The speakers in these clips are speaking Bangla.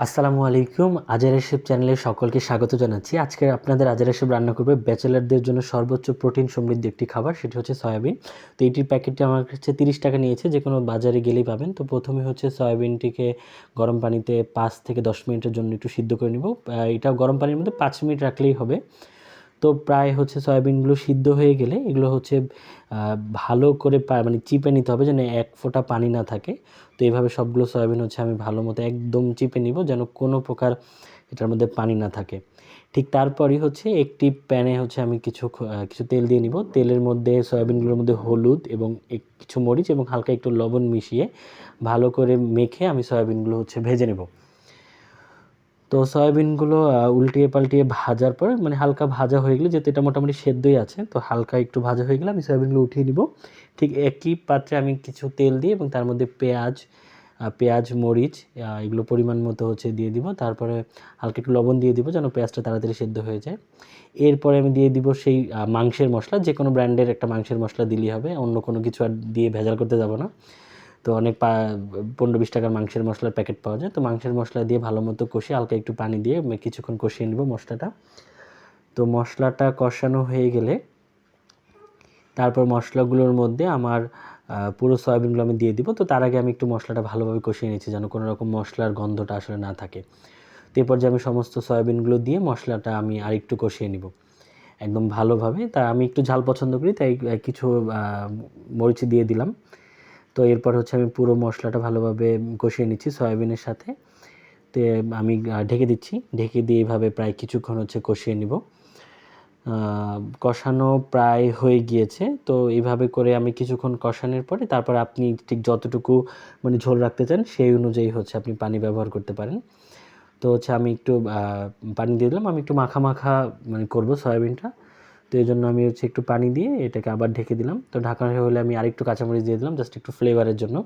আসসালামু আলাইকুম। আজার এসব চ্যানেলে সকলকে স্বাগত জানাচ্ছি। আজকে আপনাদের আজার এসব রান্না করবে ব্যাচেলারদের জন্য সর্বোচ্চ প্রোটিন সমৃদ্ধ একটি খাবার, সেটি হচ্ছে সয়াবিন। তো এইটির প্যাকেটটি আমার কাছে তিরিশ টাকা নিয়েছে, যে কোনো বাজারে গেলেই পাবেন। তো প্রথমে হচ্ছে সয়াবিনটিকে গরম পানিতে পাঁচ থেকে দশ মিনিটের জন্য একটু সিদ্ধ করে নিব। এটা গরম পানির মধ্যে পাঁচ মিনিট রাখলেই হবে। তো প্রায় হচ্ছে সয়াবিনগুলো সিদ্ধ হয়ে গেলে এগুলো হচ্ছে ভালো করে মানে চিপে নিতে হবে যেন এক ফোঁটা পানি না থাকে। তো এইভাবে সবগুলো সয়াবিন হচ্ছে আমি ভালো মতো একদম চিপে নিব যেন কোনো প্রকার এটার মধ্যে পানি না থাকে। ঠিক তারপরই হচ্ছে একটি প্যানে হচ্ছে আমি কিছু কিছু তেল দিয়ে নিব। তেলের মধ্যে সয়াবিনগুলোর মধ্যে হলুদ এবং কিছু মরিচ এবং হালকা একটু লবণ মিশিয়ে ভালো করে মেখে আমি সয়াবিনগুলো হচ্ছে ভেজে নেব। তো সয়াবিনগুলো উল্টিয়ে পাল্টিয়ে ভাজার পর মানে হালকা ভাজা হয়ে গেলে যেহেতু এটা মোটামুটি সেদ্ধই আছে, তো হালকা একটু ভাজা হয়ে গেলে আমি সয়াবিনগুলো উঠিয়ে নিব। ঠিক একই পাত্রে আমি কিছু তেল দিই এবং তার মধ্যে পেঁয়াজ পেঁয়াজ, মরিচ এগুলো পরিমাণ মতো হচ্ছে দিয়ে দিব। তারপরে হালকা একটু লবণ দিয়ে দিব যেন পেঁয়াজটা তাড়াতাড়ি সেদ্ধ হয়ে যায়। এরপরে আমি দিয়ে দিব সেই মাংসের মশলা যে কোনো ব্র্যান্ডের একটা মাংসের মশলা দিলেই হবে, অন্য কোনো কিছু আর দিয়ে ভেজাল করতে যাব না। তো অনেক পা, পনেরো বিশ টাকার মাংসের মশলার প্যাকেট পাওয়া যায়। তো মাংসের মশলা দিয়ে ভালো মতো কষিয়ে হালকা একটু পানি দিয়ে কিছুক্ষণ কষিয়ে নেব মশলাটা। তো মশলাটা কষানো হয়ে গেলে তারপর মশলাগুলোর মধ্যে আমার পুরো সয়াবিনগুলো আমি দিয়ে দিব। তো তার আগে আমি একটু মশলাটা ভালোভাবে কষিয়ে নিচ্ছি যেন কোনো রকম মশলার গন্ধটা আসলে না থাকে। তো এরপর যে আমি সমস্ত সয়াবিনগুলো দিয়ে মশলাটা আমি আর একটু কষিয়ে নিব। একদম ভালোভাবে। তা আমি একটু ঝাল পছন্দ করি, তাই কিছু মরিচ দিয়ে দিলাম। তো এরপর হচ্ছে আমি পুরো মশলাটা ভালোভাবে কষিয়ে নিচ্ছি সয়াবিনের সাথে। তো আমি ঢেকে দিচ্ছি। ঢেকে দিয়ে এভাবে প্রায় কিছুক্ষণ হচ্ছে কষিয়ে নিব। কষানো প্রায় হয়ে গিয়েছে। তো এইভাবে করে আমি কিছুক্ষণ কষানোর পরে তারপর আপনি ঠিক যতটুকু মানে ঝোল রাখতে চান সেই অনুযায়ী হচ্ছে আপনি পানি ব্যবহার করতে পারেন। তো হচ্ছে আমি একটু পানি দিয়ে দিলাম। আমি একটু মাখা মাখা মানে করব সয়াবিনটা। তো এই জন্য আমি হচ্ছে একটু পানি দিয়ে এটাকে আবার ঢেকে দিলাম। তো ঢাকা হলে আমি আরেকটু কাঁচামরিচ দিয়ে দিলাম জাস্ট একটু ফ্লেভারের জন্য।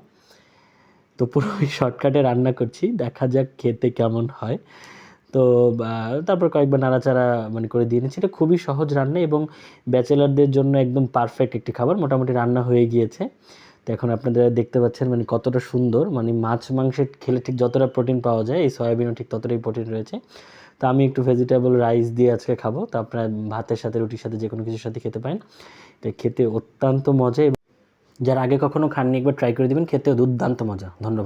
তো পুরো শর্টকাটে রান্না করছি, দেখা যাক খেতে কেমন হয়। তো তারপর কয়েকবার নাড়াচাড়া মানে করে দিয়ে নিচ্ছি। এটা খুবই সহজ রান্না এবং ব্যাচেলারদের জন্য একদম পারফেক্ট একটি খাবার। মোটামুটি রান্না হয়ে গিয়েছে। তো এখন আপনারা দেখতে পাচ্ছেন মানে কতটা সুন্দর। মানে মাছ মাংসের খেলে ঠিক যতটা প্রোটিন পাওয়া যায়, এই সয়াবিনও ঠিক ততটাই প্রোটিন রয়েছে। তো আমি একটু ভেজিটেবল রাইস দিয়ে আজকে খাব। তো আপনারা ভাতের সাথে, রুটির সাথে যে কোনো কিছুর সাথে খেতে পারেন। এটা খেতে অত্যন্ত মজা যারা আগে কখনো খাননি, একবার ট্রাই করে দেবেন খেতে দুর্দান্ত মজা। ধন্যবাদ।